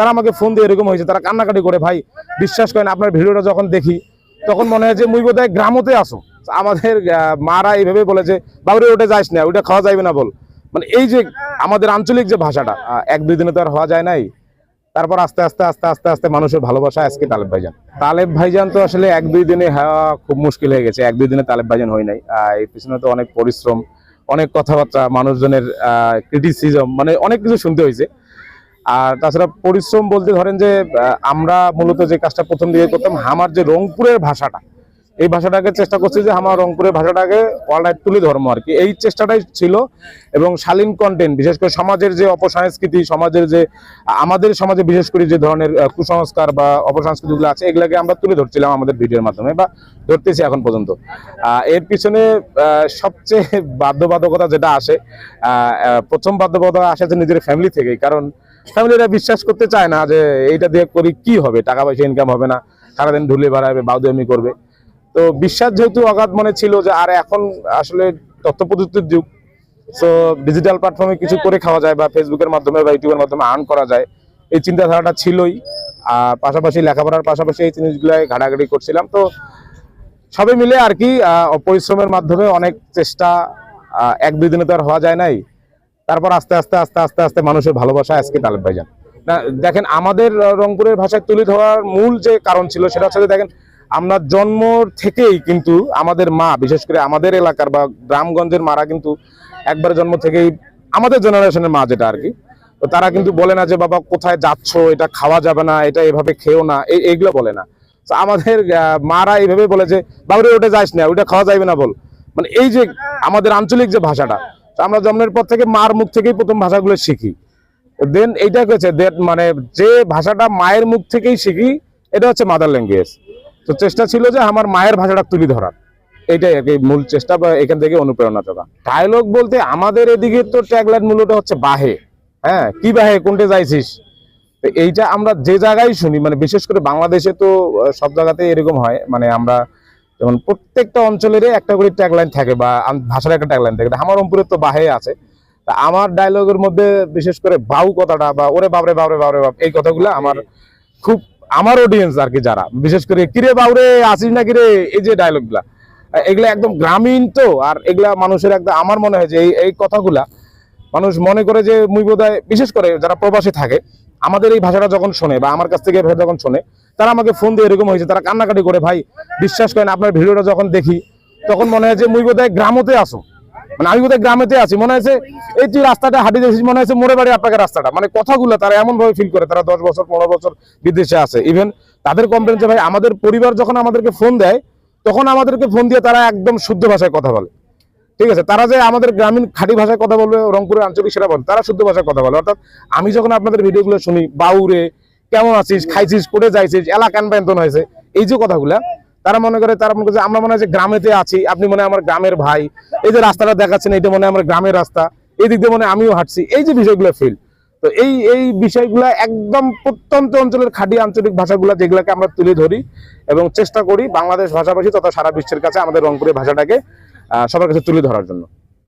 তারা আমাকে ফোন দিয়ে এরকম হয়েছে, তারা কান্নাকাটি করে, ভাই, বিশ্বাস করেন, আপনার ভিডিওটা যখন দেখি, তখন মনে হয় যে মুই বোধহয় গ্রামতে আসো আমাদের মারা এইভাবে বলেছে, বাবুরে, ওটা যাইস না, ওটা খাওয়া যাবে না বল। মানে এই যে আমাদের আঞ্চলিক যে ভাষাটা এক দুই দিনে তো আর হওয়া যায় নাই। তারপর আস্তে আস্তে আস্তে আস্তে আস্তে মানুষের ভালোবাসা আজকে তালেব ভাইজান। তালেব ভাইজান তো আসলে এক দুই দিনে হওয়া খুব মুশকিল হয়ে গেছে। এক দুই দিনে তালেব ভাইজান হয় নাই। এই পিছনে তো অনেক পরিশ্রম, অনেক কথাবার্তা, মানুষজনের ক্রিটিসিজম মানে অনেক কিছু শুনতে হয়েছে। আর তাছাড়া পরিশ্রম বলতে ধরেন যে আমরা মূলত যে কাজটা প্রথম দিকে করতাম, আমার যে রংপুরের ভাষাটা, এই ভাষাটাকে চেষ্টা করছি যে আমার রংপুরের ভাষাটাকে ওয়ার্ল্ড তুলে ধর্ম আর কি। এই চেষ্টাটাই ছিল এবং শালীন কন্টেন্ট বিশেষ করে সমাজের যে অপসংস্কৃতি, সমাজের যে, আমাদের সমাজে বিশেষ করে যে ধরনের কুসংস্কার বা অপসংস্কৃতিগুলো আছে, এগুলাকে আমরা তুলে ধরছিলাম আমাদের ভিডিওর মাধ্যমে বা ধরতেছি এখন পর্যন্ত। এর পিছনে সবচেয়ে বাধ্যবাধকতা যেটা আসে প্রথম বাধ্যবাধকতা আসে যে নিজের ফ্যামিলি থেকেই, কারণ ফ্যামিলিরা বিশ্বাস করতে চায় না যে এইটা দিয়ে করি কি হবে? টাকা পয়সা ইনকাম হবে না। সারাদিন ঢুলে বেড়াবে, বাউদামি করবে। তো বিশ্বাস যেহেতু অগাধ মনে ছিল যে আর এখন আসলে তথ্য প্রযুক্তির যুগ সো ডিজিটাল প্ল্যাটফর্মে কিছু করে খাওয়া যায় বা ফেসবুকের মাধ্যমে বা ইউটিউবের মাধ্যমে আর্ন করা যায়, এই চিন্তাধারাটা ছিলই। আর পাশাপাশি লেখাপড়ার পাশাপাশি এই জিনিসগুলো ঘাটাঘাটি করছিলাম। তো সবে মিলে আর কি পরিশ্রমের মাধ্যমে অনেক চেষ্টা এক দুই দিনে তো আর হওয়া যায় নাই। তারপর আস্তে আস্তে আস্তে আস্তে আস্তে মানুষের ভালোবাসা আজকে তালেব ভাইজান। দেখেন আমাদের রংপুরের ভাষায় তুলে ধরার মূল যে কারণ ছিল সেটা হচ্ছে দেখেন, আমরা জন্ম থেকেই কিন্তু আমাদের মা, বিশেষ করে আমাদের এলাকার বা গ্রামগঞ্জের মারা কিন্তু একবার জন্ম থেকেই আমাদের জেনারেশনের মা যেটা আর কি তো তারা কিন্তু বলে না যে, বাবা, কোথায় যাচ্ছ? এটা খাওয়া যাবে না, এটা এভাবে খেও না। এই এইগুলো বলে না। তো আমাদের মারা এইভাবে বলে যে, বাবুরে, ওটা যাইস না, ওটা খাওয়া যাবে না বল। মানে এই যে আমাদের আঞ্চলিক যে ভাষাটা আমরা জন্মের পর থেকে মার মুখ থেকেই প্রথম ভাষাগুলো শিখি। দেন এইটা হচ্ছে মানে যে ভাষাটা মায়ের মুখ থেকেই শিখি, এটা হচ্ছে মাদার ল্যাঙ্গুয়েজ তো চেষ্টা ছিল যে আমার মায়ের ভাষাটা তুলে ধরার। এইটাই আর কি মূল চেষ্টা বা এখান থেকে অনুপ্রেরণা জোগা ডায়লগ বলতে আমাদের এদিকে তো ট্যাগলাইন মূলত হচ্ছে বাহে। হ্যাঁ কি বাহে, কোনটে যাইছিস? এইটা আমরা যে জায়গায় শুনি মানে বিশেষ করে বাংলাদেশে তো সব জায়গাতে এরকম হয়। মানে আমরা যেমন প্রত্যেকটা অঞ্চলেরই একটা করে ট্যাগলাইন থাকে বা ভাষার একটা ট্যাগলাইন থাকে। আমার রংপুরের তো বাহে আছে। তা আমার ডায়লগের মধ্যে বিশেষ করে বাউ কথাটা বা ওরে বাবরে বাবরে বাবরে বাপ এই কথাগুলো আমার খুব আমার অডিয়েন্স আর কি যারা। বিশেষ করে কিরে বাউরে আসিস না কিরে এই যে ডায়লগগুলা এগুলা একদম গ্রামীণ তো আর এগুলা মানুষের একদম আমার মনে হয় যে এই এই কথাগুলা মানুষ মনে করে যে মুই বোধহয় বিশেষ করে যারা প্রবাসী থাকে আমাদের এই ভাষাটা যখন শোনে বা আমার কাছ থেকে যখন শোনে, তারা আমাকে ফোন দিয়ে এরকম হয়েছে, তারা কান্নাকাটি করে, ভাই, বিশ্বাস করেন, আপনার ভিডিওটা যখন দেখি, তখন মনে হয় যে মুই বোধহয় গ্রামতে আসো মানে আমি বোধহয় গ্রামেতে আছি, মনে হয়েছে এই তুই রাস্তাটা হাঁটি দেখছিস, মনে হয়েছে মোড়ে বাড়ি আপনাকে রাস্তাটা। মানে কথাগুলো তারা এমন ভাবে ফিল করে, তারা দশ বছর, পনেরো বছর বিদেশে আছে। ইভেন তাদের কমপ্লেন যে, ভাই, আমাদের পরিবার যখন আমাদেরকে ফোন দেয়, তখন আমাদেরকে ফোন দিয়ে তারা একদম শুদ্ধ ভাষায় কথা বলে। ঠিক আছে? তারা যে আমাদের গ্রামীণ খাঁটি ভাষায় কথা বলবে, রংপুরের আঞ্চলিক সেটা বলে, তারা শুদ্ধ ভাষায় কথা বলে। অর্থাৎ আমি যখন আপনাদের ভিডিওগুলো শুনি, বাউরে, কেমন আছিস, খাইছিস করে যাইছিস এলাকান বেতন হয়েছে, এই যে কথাগুলা, তারা মনে করে, তারা মনে করে যে আমরা মনে হয় যে গ্রামেতে আছি, আপনি মনে আমার গ্রামের ভাই, এই যে রাস্তাটা দেখাচ্ছেন এটা মনে আমার গ্রামের রাস্তা, এই দিক দিয়ে মনে আমিও হাঁটছি, এই যে বিষয়গুলো ফিল তো এই এই বিষয়গুলো একদম প্রত্যন্ত অঞ্চলের খাঁটি আঞ্চলিক ভাষাগুলো যেগুলোকে আমরা তুলে ধরি এবং চেষ্টা করি বাংলাদেশ ভাষাভাষী তথা সারা বিশ্বের কাছে আমাদের রংপুরের ভাষাটাকে সবার কাছে তুলে ধরার জন্য।